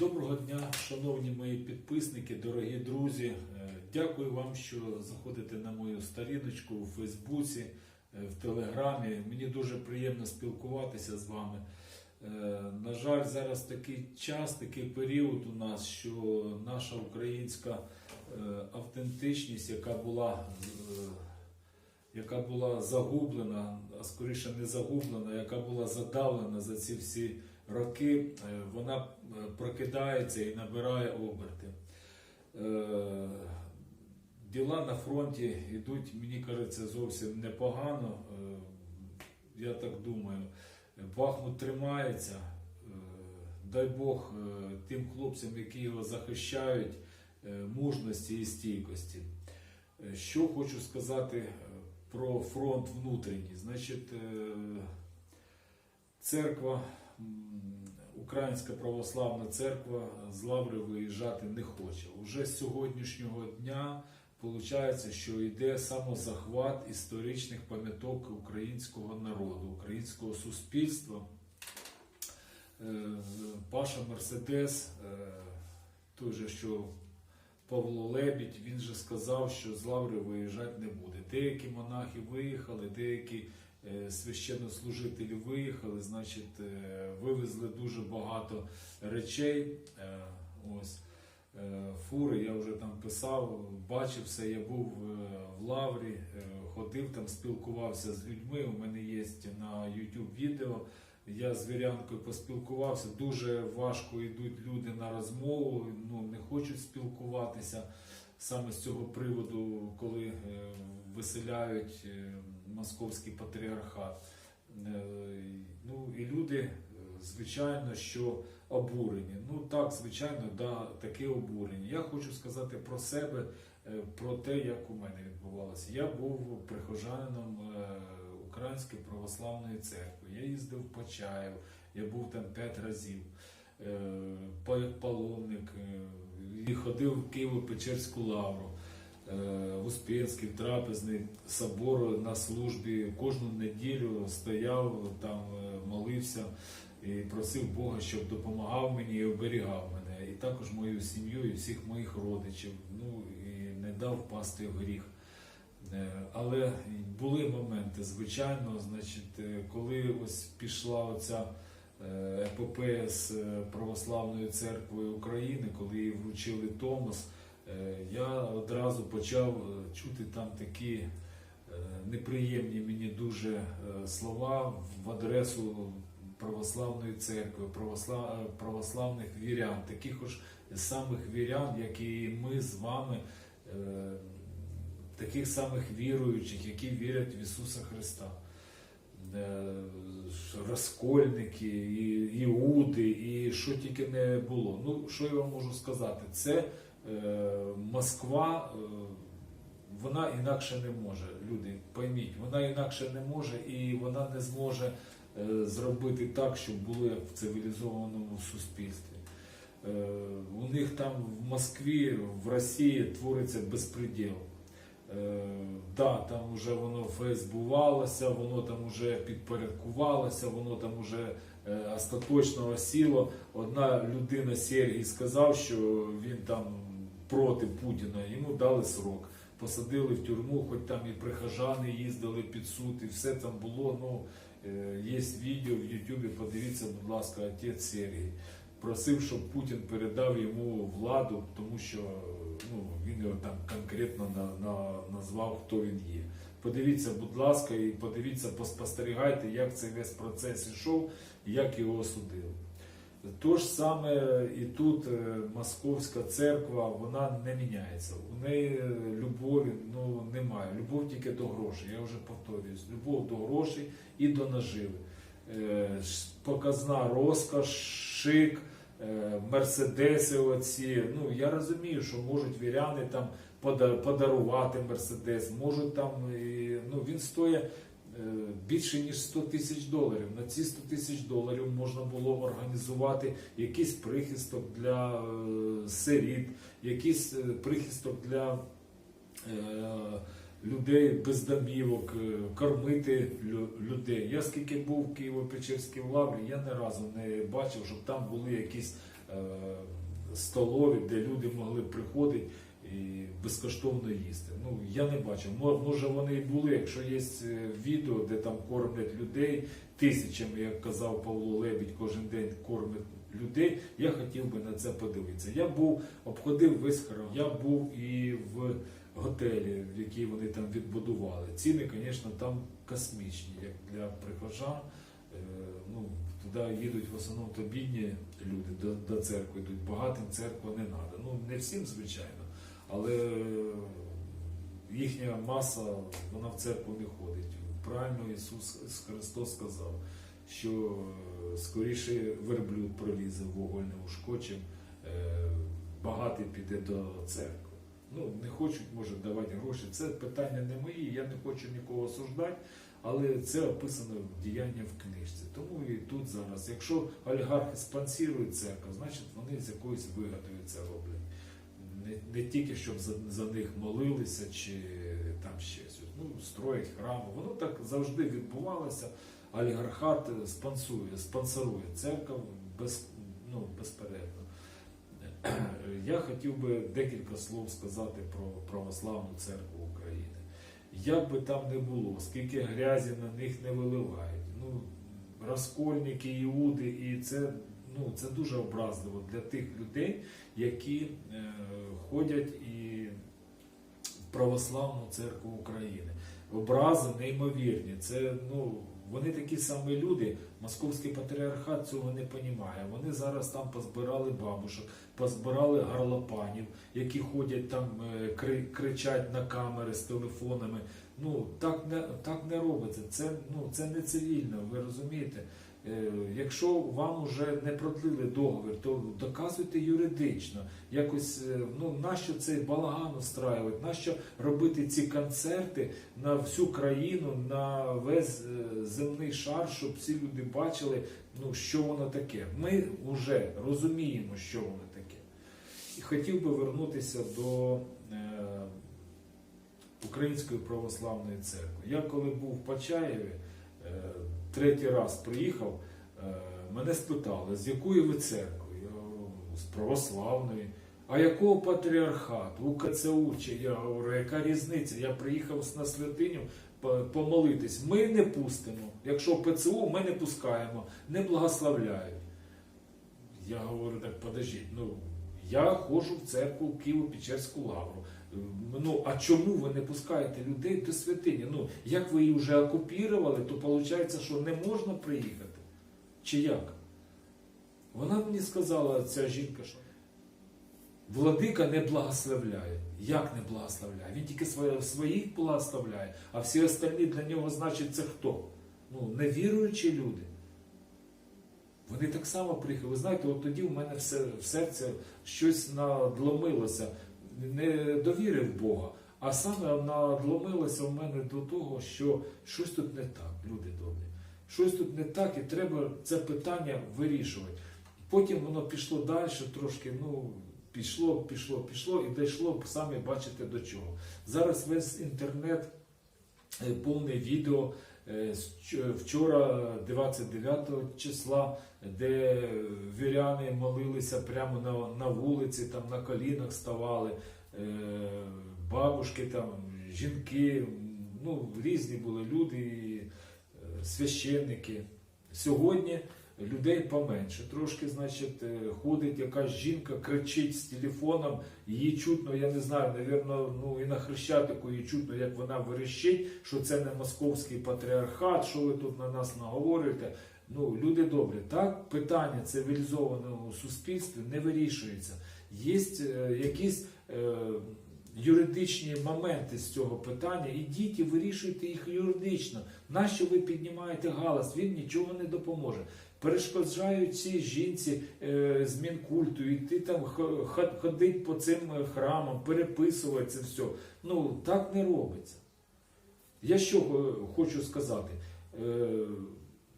Доброго дня, шановні мої підписники, дорогі друзі. Е, Дякую вам, що заходите на мою сторіночку у Фейсбуці, е, в Телеграмі. Мені дуже приємно спілкуватися з вами. Е, На жаль, зараз такий час, такий період у нас, що наша українська автентичність, яка була яка була загублена, а скоріше не загублена, яка була задавлена за ці всі роки, е, вона е, прокидається і набирає оберти. Е, Діла на фронті йдуть, мені кажеться, зовсім непогано. Я так думаю. Бахмут тримається. Дай Бог тим хлопцям, які його захищають, мужності і стійкості. Що хочу сказати про фронт внутрішній. Значить, церква, Українська православна церква з Лаври виїжджати не хоче. Уже з сьогоднішнього дня виходить, що йде самозахват історичних пам'яток українського народу, українського суспільства. Е, Паша Мерседес, е, той же, що Павло Лебідь, він же сказав, що з Лаври виїжджати не буде. Деякі монахи виїхали, деякі священнослужителі виїхали, значить, е, вивезли дуже багато речей. Е, Ось е, фури, я вже там писав, бачив все, я був е, в Лаврі, е, ходив там, спілкувався з людьми. У мене є на YouTube відео. Я з вірянкою поспілкувався. Дуже важко йдуть люди на розмову, ну не хочуть спілкуватися саме з цього приводу, коли е, виселяють е, московський патріархат. Е, Ну і люди, звичайно, що обурені. Ну так, звичайно, да, таке обурені. Я хочу сказати про себе, про те, як у мене відбувалося. Я був прихожанином Української православної церкви. Я їздив в Почаїв, я був там п'ять разів. Е, паломник, е, і ходив в Києво-Печерську лавру, е, в Успенський, Трапезний собор на службі. Кожну неділю стояв там, молився і просив Бога, щоб допомагав мені і оберігав мене, і також мою сім'ю, і всіх моїх родичів. Ну і не дав впасти в гріх. Але були моменти, звичайно, значить, коли ось пішла оця епопея з е, Православною церквою України, коли їй вручили Томос, е, я одразу почав е, чути там такі е, неприємні мені дуже е, слова в адресу православної церкви, православ, е, православних вірян, таких ж самих вірян, як і ми з вами, е, таких самих віруючих, які вірять в Ісуса Христа. Е, Розкольники, і іуди, і що тільки не було. Ну, що я вам можу сказати? Це е, Москва, е, вона інакше не може, люди, пойміть, вона інакше не може і вона не зможе е, зробити так, щоб було як в цивілізованому суспільстві. Е, у них там в Москві, в Росії твориться безпреділ. Е, да, там вже воно фейсбувалося, воно там вже підпорядкувалося, воно там вже е, остаточно осіло. Одна людина Сергій сказав, що він там проти Путіна, йому дали срок. Посадили в тюрму, хоч там і прихожани їздили під суд, і все там було. Ну, е, є відео в Ютубі, подивіться, будь ласка, отець Сергій. Просив, щоб Путін передав йому владу, тому що ну, він його там конкретно на, на, назвав, хто він є. Подивіться, будь ласка, і подивіться, поспостерігайте, як цей весь процес ішов як його осудили. То ж саме і тут е, Московська церква, вона не міняється. У неї е, любові ну, немає. Любов тільки до грошей. Я вже повторююсь. Любов до грошей і до наживи. Е, Показна розкош, шик, е, мерседеси оці. Ну, я розумію, що можуть віряни там подарувати мерседес, можуть там, ну, він стоїть е, більше ніж 100 тисяч доларів. На ці 100 тисяч доларів можна було організувати якийсь прихисток для сиріт, якийсь прихисток для людей без домівок, е, кормити людей. Я скільки був в Києво-Печерській лаврі, я ні разу не бачив, щоб там були якісь е, столові, де люди могли приходити і безкоштовно їсти. Ну, я не бачив. Може вони і були, якщо є е, відео, де там кормлять людей тисячами, як казав Павло Лебідь, кожен день кормить людей. Я хотів би на це подивитися. Я був, обходив весь храм, я був і в готелі, в який вони там відбудували. Ціни, звісно, там космічні, як для прихожан. Е, Ну, туди їдуть в основному то бідні люди до, до церкви йдуть. Багатим церква не треба. Ну, не всім, звичайно, але е, їхня маса, вона в церкву не ходить. Правильно Ісус Христос сказав, що е, скоріше верблюд пролізе в вуголь неушкочем, е, багатий піде до церкви. Ну, не хочуть, може, давати гроші. Це питання не мої, я не хочу нікого осуждати, але це описано в діяння в книжці. Тому і тут зараз, якщо олігархи спонсорують церкву, значить вони з якоюсь вигодою це роблять. Не, не тільки щоб за, за них молилися чи там щось. Ну, строять храми. Воно так завжди відбувалося. Олігархат спонсорує, спонсорує церкву без, ну, безперервно. Я хотів би декілька слов сказати про православну церкву України. Як би там не було, скільки грязі на них не виливають. Ну, розкольники, іуди, і це, ну, це дуже образливо для тих людей, які е, ходять і в православну церкву України. Образи неймовірні. Це, ну, вони такі самі люди. Московський патріархат цього не понімає. Вони зараз там позбирали бабушок, позбирали гарлопанів, які ходять там, е, кричать на камери з телефонами. Ну так не так не робиться. Це ну це не цивільно. Ви розумієте? Е, Якщо вам вже не продлили договір, то доказуйте юридично. Якось е, ну нащо цей балаган устраювати, нащо робити ці концерти на всю країну, на весь е, земний шар, щоб всі люди бачили, ну що воно таке. Ми вже розуміємо, що воно таке. І хотів би вернутися до е, Української православної церкви. Я коли був в Почаєві, е, третій раз приїхав, е, мене спитали, з якої ви церкви? Я говорю, з православної. А якого патріархату? УКЦУ? Чи я говорю, яка різниця? Я приїхав на святиню помолитись. Ми не пустимо. Якщо ПЦУ, ми не пускаємо, не благословляють. Я говорю, так подождіть, ну я ходжу в церкву Києво-Печерську лавру. Ну а чому ви не пускаєте людей до святині? Ну як ви її вже окупірували, то виходить, що не можна приїхати? Чи як? Вона мені сказала, ця жінка, що владика не благословляє. Як не благословляє? Він тільки своїх благословляє, а всі остальні для нього, значить, це хто? Ну, невіруючі люди. Вони так само приїхали. Ви знаєте, от тоді в мене в серці щось надломилося, не довірив Бога, а саме надломилося в мене до того, що щось тут не так, люди добрі. Щось тут не так, і треба це питання вирішувати. Потім воно пішло далі, трошки, ну, пішло, пішло, пішло і дійшло, самі бачите до чого. Зараз весь інтернет, е, повне відео. Е, Вчора, 29 числа, де віряни молилися прямо на, на вулиці, там на колінах ставали, е, бабушки, там, жінки, ну, різні були люди, е, священники. Сьогодні людей поменше. Трошки, значить, е, ходить якась жінка, кричить з телефоном, її чутно, я не знаю, навірно, ну і на хрещатику її чутно, як вона верещить, що це не московський патріархат, що ви тут на нас наговорюєте. Ну, люди добрі, так питання цивілізованого у суспільстві не вирішується. Є е, якісь е, юридичні моменти з цього питання. І вирішуйте їх юридично. Нащо ви піднімаєте галас? Він нічого не допоможе. Перешкоджають цій жінці е, з мінкульту, іти там ходить по цим е, храмам, переписувати це все. Ну так не робиться. Я що хочу сказати? Е,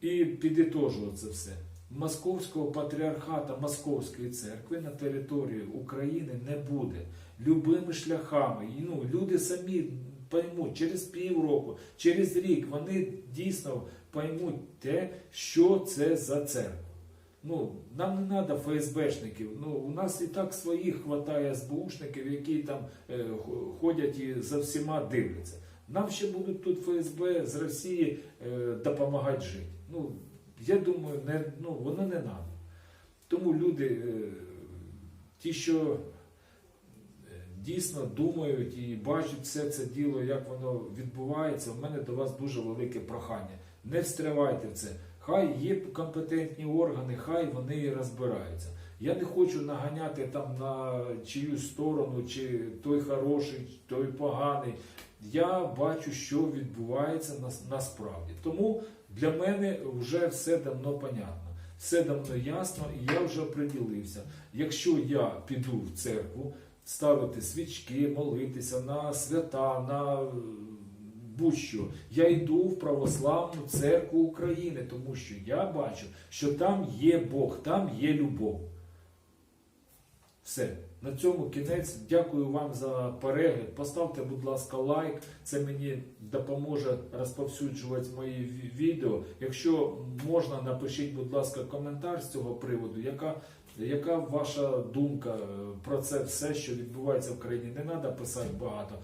і підітожую це все. Московського патріархата Московської церкви на території України не буде. Любими шляхами. Ну, люди самі поймуть через півроку, через рік вони дійсно поймуть те, що це за церква. Ну, нам не треба ФСБшників. Ну, у нас і так своїх хватає СБУшників, які там е, ходять і за всіма дивляться. Нам ще будуть тут ФСБ з Росії е, допомагати жити. Ну, я думаю, не, ну, воно не треба. Тому люди, е, ті, що дійсно думають і бачать все це діло, як воно відбувається, в мене до вас дуже велике прохання. Не встривайте в це. Хай є компетентні органи, хай вони і розбираються. Я не хочу наганяти там на чиюсь сторону, чи той хороший, той поганий. Я бачу, що відбувається нас- насправді. Тому для мене вже все давно понятно, все давно ясно, і я вже приділився. Якщо я піду в церкву, ставити свічки, молитися на свята, на е, будь-що, я йду в православну церкву України, тому що я бачу, що там є Бог, там є любов. Все. На цьому кінець. Дякую вам за перегляд. Поставте, будь ласка, лайк. Це мені допоможе розповсюджувати мої відео. Якщо можна, напишіть, будь ласка, коментар з цього приводу. Яка, яка ваша думка е, про це все, що відбувається в країні? Не треба писати багато.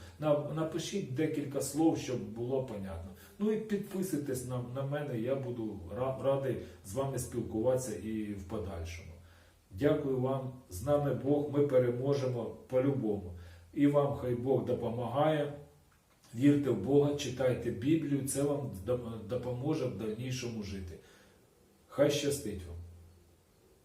Напишіть декілька слов, щоб було понятно. Ну і підписуйтесь на, на мене. Я буду радий з вами спілкуватися і в подальшому. Дякую вам. З нами Бог. Ми переможемо по-любому. І вам хай Бог допомагає. Вірте в Бога, читайте Біблію, це вам допоможе в дальнішому жити. Хай щастить вам.